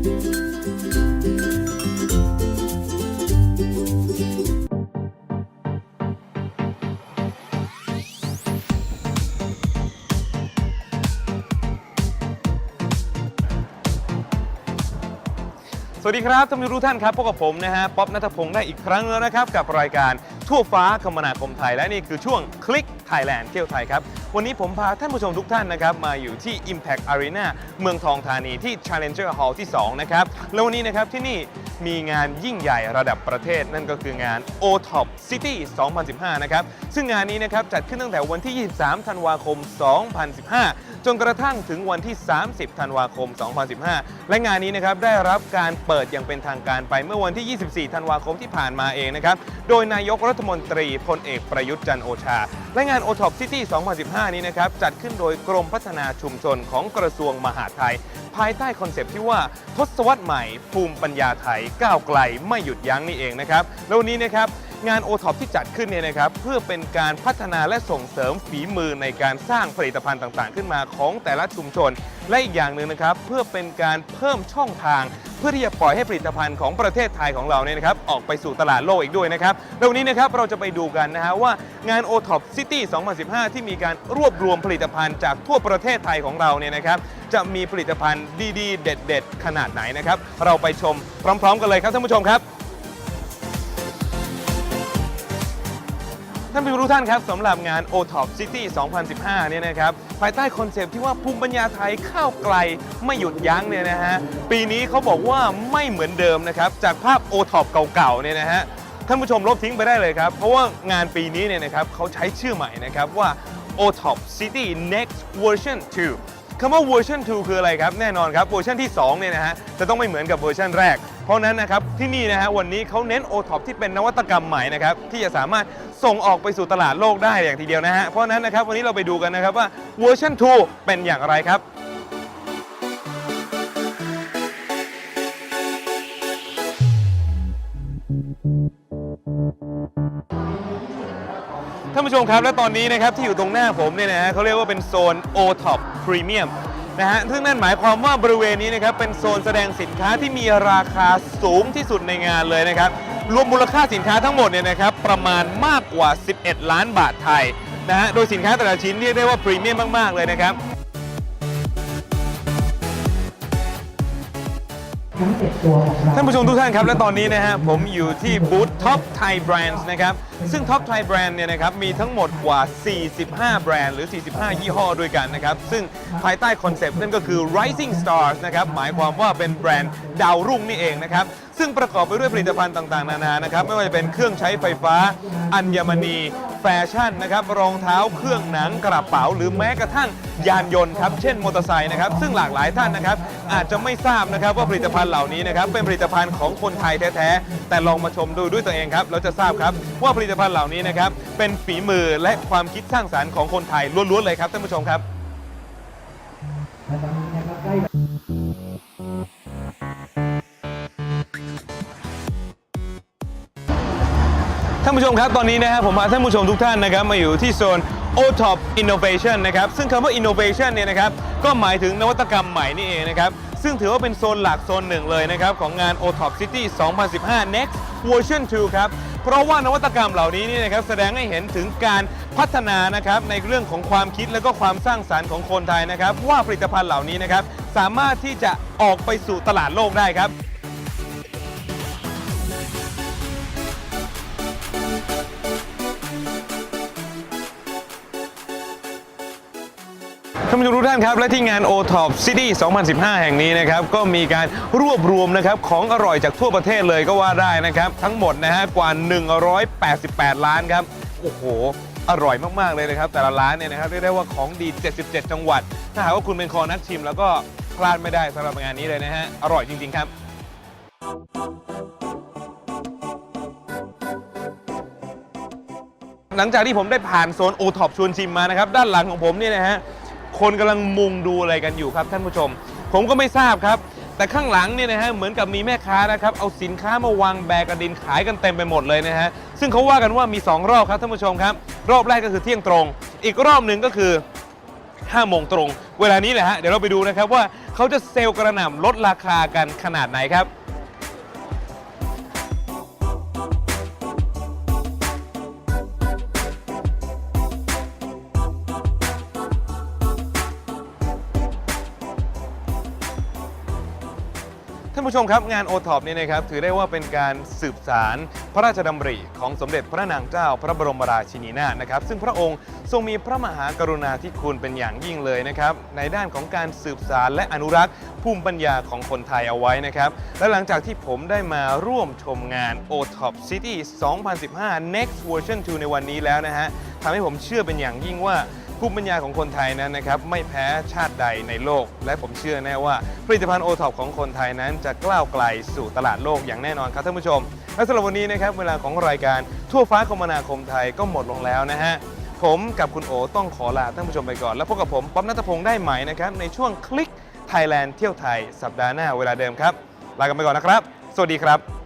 สวัสดีครับท่านผู้ชมทุกท่านครับพบกับผมนะฮะป๊อบนัทพงศ์ได้อีกครั้งแล้วนะครับ กับรายการทั่วฟ้าคมนาคมไทยและนี่คือช่วงคลิก ไทยแลนด์เที่ยวไทยครับ วันนี้ผมพาท่านผู้ชมทุกท่านนะครับ มาอยู่ที่ Impact Arena เมืองทองธานีที่ Challenger Hall ที่ 2 นะครับ แล้ววันนี้นะครับที่นี่มีงานยิ่งใหญ่ระดับประเทศ นั่นก็คืองาน OTOP City 2015 นะครับ ซึ่งงานนี้นะครับจัดขึ้นตั้งแต่วันที่ 23 ธันวาคม 2015 จนกระทั่งถึงวันที่ 30 ธันวาคม 2015 และงานนี้นะครับได้รับการเปิดอย่างเป็นทางการไปเมื่อวันที่ 24 ธันวาคมที่ผ่านมาเองนะครับ โดยนายกรัฐมนตรีพลเอกประยุทธ์จันโอชา และงาน o t o p City 2015 นี้นะครับ จัดขึ้นโดยกรมพัฒนาชุมชนของกระทรวงมหาดไทย ภายใต้คอนเซปต์ที่ว่าทศวรรษใหม่ ภูมิปัญญาไทย ก้าวไกลไม่หยุดยั้งนี่เองนะครับ แล้ววันนี้นะครับ งาน o t o p ที่จัดขึ้นเนี่ยนะครับ เพื่อเป็นการพัฒนาและส่งเสริมฝีมือในการสร้างผลิตภัณฑ์ต่างๆ ขึ้นมาของแต่ละชุมชน และอีกอย่างหนึ่งนะครับ เพื่อเป็นการเพิ่มช่องทาง เพื่อที่จะปล่อยให้ผลิตภัณฑ์ของประเทศไทยของเราเนี่ยนะครับออกไปสู่ตลาดโลกอีกด้วยนะครับแล้ววันนี้นะครับเราจะไปดูกันนะฮะว่างาน o t o p City 2015 ที่มีการรวบรวมผลิตภัณฑ์จากทั่วประเทศไทยของเราเนี่ยนะครับจะมีผลิตภัณฑ์ดีๆ เด็ด ๆ ขนาดไหนนะครับเราไปชมพร้อม ๆ กันเลยครับท่านผู้ชมครับ ท่านผู้ชมทุกท่านครับสำหรับงาน o t o p City 2015 เนี่ยนะครับภายใต้คอนเซปต์ที่ว่าภูมิปัญญาไทยข้าวไกลไม่หยุดยั้งเนี่ยนะฮะปีนี้เขาบอกว่าไม่เหมือนเดิมนะครับจากภาพ o t o p เก่าๆเนี่ยนะฮะท่านผู้ชมลบทิ้งไปได้เลยครับ เพราะว่างานปีนี้เนี่ยนะครับเขาใช้ชื่อใหม่นะครับว่า o t o p City Next Version 2คำว่าเวอร์ชัน2คืออะไรครับ แน่นอนครับเวอร์ชันที่2เนี่ยนะฮะจะต้องไม่เหมือนกับเวอร์ชันแรก ราะนั้นนะครับที่นี่นะฮะวันนี้เขาเน้น o t o p ที่เป็นนวัตกรรมใหม่นะครับที่จะสามารถส่งออกไปสู่ตลาดโลกได้อย่างทีเดียวนะฮะเพราะฉะนั้นนะครับวันนี้เราไปดูกันนะครับว่าเวอร์ชัน2เป็นอย่างไรครับท่านผู้ชมครับและตอนนี้นะครับที่อยู่ตรงหน้าผมเนี่ยนะฮะเขาเรียกว่าเป็นโซน O-Top Premium นะฮะซึ่งนั่นหมายความว่าบริเวณนี้นะครับเป็นโซนแสดงสินค้าที่มีราคาสูงที่สุดในงานเลยนะครับ รวมมูลค่าสินค้าทั้งหมดเนี่ยนะครับประมาณมากกว่า 11 ล้านบาทไทยนะฮะ โดยสินค้าแต่ละชิ้นเรียกได้ว่าพรีเมียมมาก ๆ เลยนะครับ ท่านผู้ชมทุกท่านครับและตอนนี้นะฮะผมอยู่ที่บูธ Top Thai Brands นะครับซึ่ง Top Thai Brand เนี่ยนะครับมีทั้งหมดกว่า 45 แบรนด์หรือ 45 ยี่ห้อด้วยกันนะครับ ซึ่งภายใต้คอนเซปต์นั่นก็คือ Rising Stars นะครับหมายความว่าเป็นแบรนด์ดาวรุ่งนี่เองนะครับ ซึ่งประกอบไปด้วยผลิตภัณฑ์ต่างๆ นานานะครับ ไม่ว่าจะเป็นเครื่องใช้ไฟฟ้า อัญมณี แฟชั่นนะครับรองเท้าเครื่องหนังกระเป๋า หรือแม้กระทั่งยานยนต์ครับเช่นมอเตอร์ไซค์นะครับซึ่งหลากหลายท่านนะครับอาจจะไม่ทราบนะครับว่าผลิตภัณฑ์เหล่านี้นะครับเป็นผลิตภัณฑ์ของคนไทยแท้ๆแต่ลองมาชมดูด้วยตัวเองครับเราจะทราบครับว่าผลิตภัณฑ์เหล่านี้นะครับเป็นฝีมือและความคิดสร้างสรรค์ของคนไทยล้วนๆเลยครับท่านผู้ชมครับแลานผู้ชมครับ ตอนนี้นะครับผมพาท่านผู้ชมทุกท่านนะครับมาอยู่ที่โซน O-Top Innovation นะครับซึ่งคำว่า Innovation เนี่ยนะครับก็หมายถึงนวัตกรรมใหม่นี่เองนะครับซึ่งถือว่าเป็นโซนหลักโซนหนึ่งเลยนะครับของงาน O-Top City 2015 Next Version 2 ครับเพราะว่านวัตกรรมเหล่านี้นี่นะครับแสดงให้เห็นถึงการพัฒนานะครับในเรื่องของความคิดและก็ความสร้างสรรค์ของคนไทยนะครับว่าผลิตภัณฑ์เหล่านี้นะครับสามารถที่จะออกไปสู่ตลาดโลกได้ครับ ท่านผู้ชมทุกท่านครับ และที่งาน o t o p City 2015 แห่งนี้นะครับ ก็มีการรวบรวมนะครับของอร่อยจากทั่วประเทศเลยก็ว่าได้นะครับ ทั้งหมดนะฮะกว่า 188 ล้านครับ โอ้โห อร่อยมาก ๆ เลยนะครับ แต่ละร้านเนี่ยนะครับเรียกได้ว่าของดี 77 จังหวัด ถ้าหากว่าคุณเป็นคอนักชิม แล้วก็พลาดไม่ได้สำหรับงานนี้เลยนะฮะอร่อยจริง ๆ ครับหลังจากที่ผมได้ผ่านโซนโอท็อปชวนชิมมานะครับ ด้านหลังของผมเนี่ยนะฮะ คนกำลังมุงดูอะไรกันอยู่ครับท่านผู้ชม ผมก็ไม่ทราบครับ แต่ข้างหลังเนี่ยนะฮะเหมือนกับมีแม่ค้านะครับเอาสินค้ามาวางแบกกระดินขายกันเต็มไปหมดเลยนะฮะซึ่งเขาว่ากันว่ามี 2 รอบครับท่านผู้ชมครับ รอบแรกก็คือเที่ยงตรง อีกรอบหนึ่งก็คือ5โมงตรง เวลานี้แหละฮะเดี๋ยวเราไปดูนะครับว่าเขาจะเซลล์กระหน่ำลดราคากันขนาดไหนครับานผู้ชมครับงานโอท็อปนี่นะครับถือได้ว่าเป็นการสืบสารพระราชดำริของสมเด็จพระนางเจ้าพระบรมราชินีนาถนะครับซึ่งพระองค์ทรงมีพระมหากรุณาธิคุณเป็นอย่างยิ่งเลยนะครับในด้านของการสืบสารและอนุรักษ์ภูมิปัญญาของคนไทยเอาไว้นะครับและหลังจากที่ผมได้มาร่วมชมงาน o t o p City 2015 Next Version 2 ในวันนี้แล้วนะฮะทำให้ผมเชื่อเป็นอย่างยิ่งว่า ภูมิปัญญาของคนไทยนั้นนะครับไม่แพ้ชาติใดในโลก และผมเชื่อแน่ว่า ผลิตภัณฑ์โอท็อปของคนไทยนั้นจะกล้าวไกลสู่ตลาดโลกอย่างแน่นอนครับท่านผู้ชม และสำหรับวันนี้นะครับเวลาของรายการทั่วฟ้าคมนาคมไทยก็หมดลงแล้วนะฮะผมกับคุณโอต้องขอลาท่านผู้ชมไปก่อน แล้วพบกับผมป๊อปนัทพงศ์ได้ใหม่นะครับในช่วงคลิกไทยแลนด์เที่ยวไทยสัปดาห์หน้าเวลาเดิมครับลากันไปก่อนนะครับ สวัสดีครับ